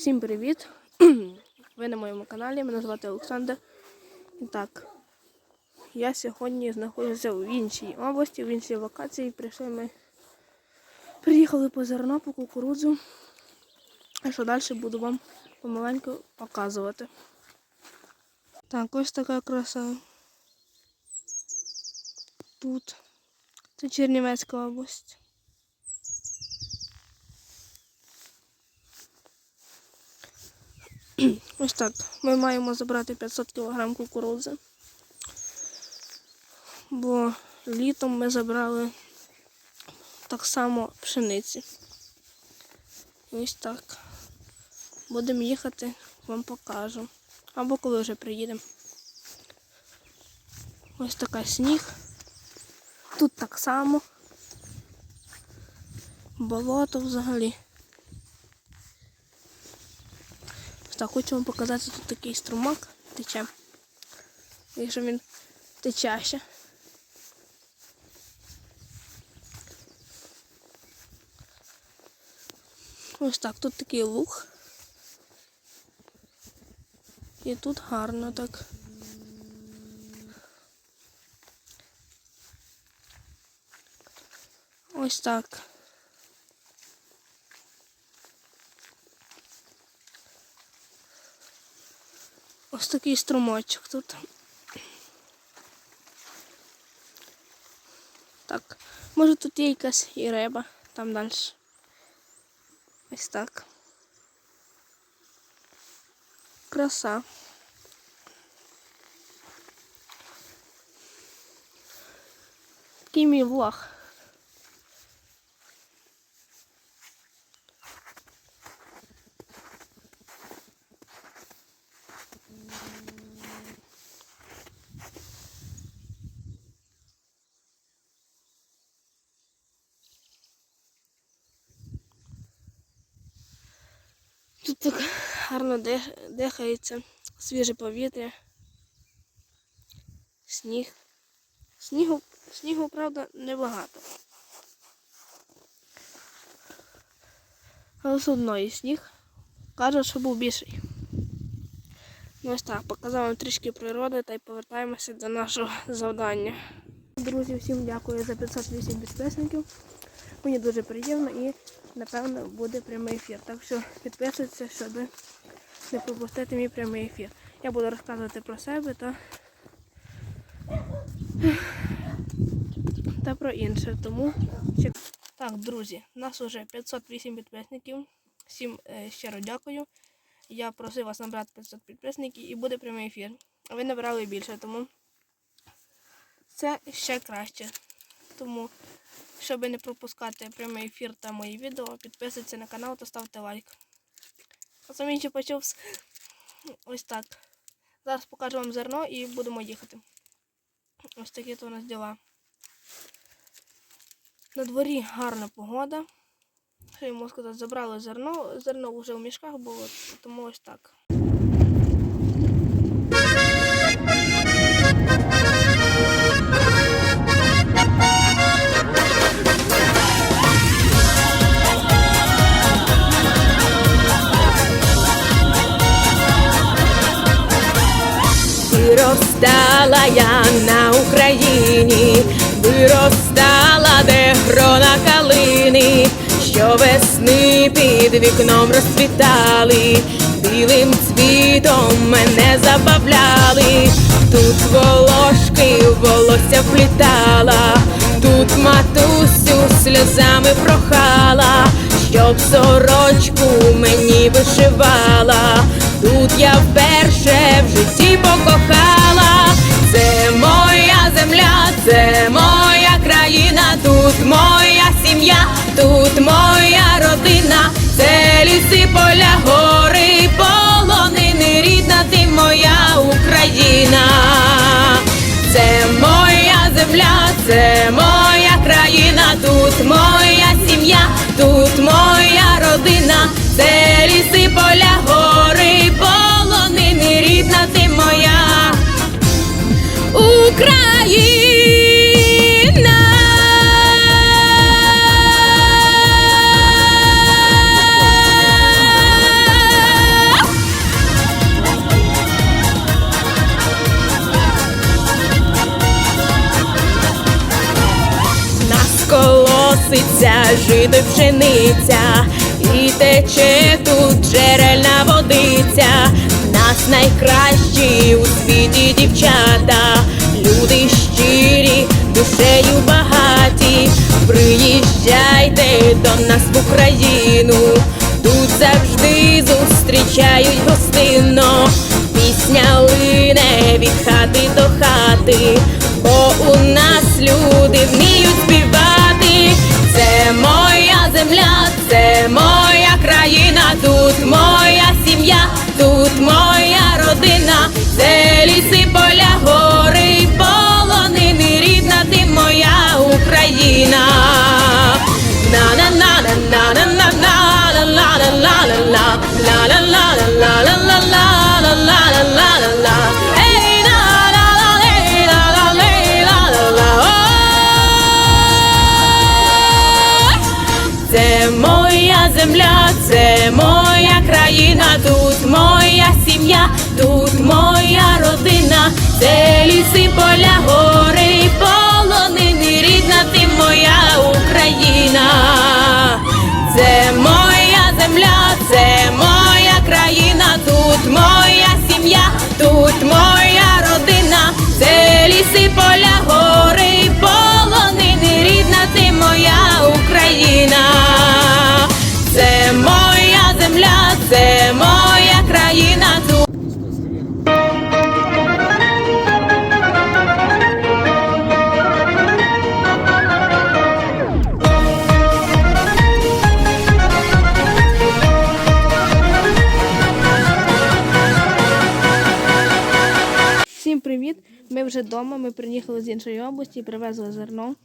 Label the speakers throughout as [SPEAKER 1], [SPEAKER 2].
[SPEAKER 1] Всім привіт! Ви на моєму каналі, мене звати Олександр. І так, я сьогодні знаходжуся в іншій області, в іншій локації. Прийшли ми. Приїхали по зерно, по кукурудзу. А що далі буду вам помаленьку показувати. Так, ось така краса. Тут. Це Чернівецька область. Ось так. Ми маємо забрати 500 кг кукурудзи. Бо літом ми забрали так само пшениці. Ось так. Будемо їхати, вам покажу. Або коли вже приїдемо. Ось така сніг. Тут так само. Болото взагалі. Так, хочу вам показати тут такий струмок тече. Якщо він тече ще. Ось так, тут такий луг. І тут гарно так. Ось так. Ось такий струмочок тут. Так, може тут є якась і риба, там далі. Ось так. Краса. Такий мій влог. Так гарно дихається, свіже повітря, сніг. Снігу, снігу, правда, небагато. Але все одно і сніг. Кажуть, що був більший. Ну ось так, показав вам трішки природи та й повертаємося до нашого завдання. Друзі, всім дякую за 508 підписників. Мені дуже приємно і напевно буде прямий ефір. Так що підписуйтесь, щоб не пропустити мій прямий ефір. Я буду розказувати про себе та, та про інше. Тому чек- так, друзі, у нас вже 508 підписників. Всім е, щиро дякую. Я просив вас набрати 500 підписників і буде прямий ефір. А ви набрали більше, тому це ще краще. Тому щоб не пропускати прямий ефір та мої відео, підписуйтесь на канал та ставте лайк. А сам інший почув ось так. Зараз покажу вам зерно і будемо їхати. Ось такі то у нас діла. На дворі гарна погода. Що я можу сказати, забрали зерно. Зерно вже в мішках було, тому ось так.
[SPEAKER 2] Виростала я на Україні, виростала, де грона калини, що весни під вікном розцвітали, білим цвітом мене забавляли, тут волошки волосся вплітала, тут матусю сльозами прохала, щоб сорочку мені вишивала. Тут я вперше в житті покохала. Жито й пшениця, і тече тут джерельна водиця. В нас найкращі у світі дівчата, люди щирі, душею багаті. Приїжджайте до нас в Україну, тут завжди зустрічають гостинно. Пісня лине від хати до хати, бо у нас люди вміють Ой! Це моя земля, це моя країна, тут моя сім'я, тут моя родина, це ліси, поля, гори,
[SPEAKER 1] вже вдома. Ми приїхали з іншої області, привезли зерно.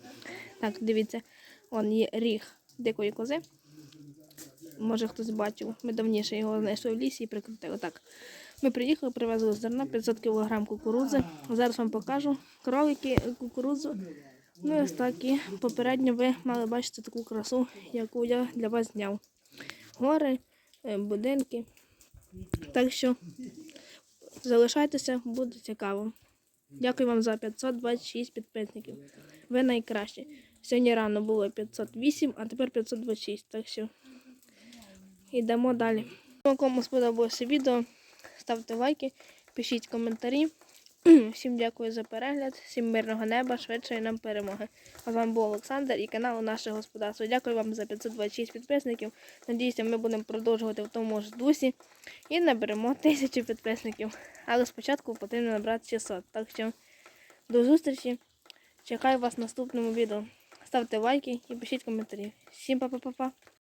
[SPEAKER 1] Так, дивіться, он є ріг дикої кози. Може хтось бачив. Ми давніше його знайшли в лісі і прикрутили. Так. Ми приїхали, привезли зерно, 500 кг кукурудзи. Зараз вам покажу кролики, кукурудзу. Ну ось так і попередньо ви мали бачити таку красу, яку я для вас зняв. Гори, е, будинки. Так що Залишайтеся, буде цікаво. Дякую вам за 526 підписників. Ви найкращі. Сьогодні рано було 508, а тепер 526. Так що йдемо далі. Кому сподобалося відео, ставте лайки, пишіть коментарі. Всім дякую за перегляд, всім мирного неба, швидшої нам перемоги. А з вами був Олександр і канал Наше Господарство. Дякую вам за 526 підписників. Надіюся, ми будемо продовжувати в тому ж дусі і наберемо тисячу підписників. Але спочатку потрібно набрати 600. Так що до зустрічі. Чекаю вас в наступному відео. Ставте лайки і пишіть коментарі. Всім па-па-па-па.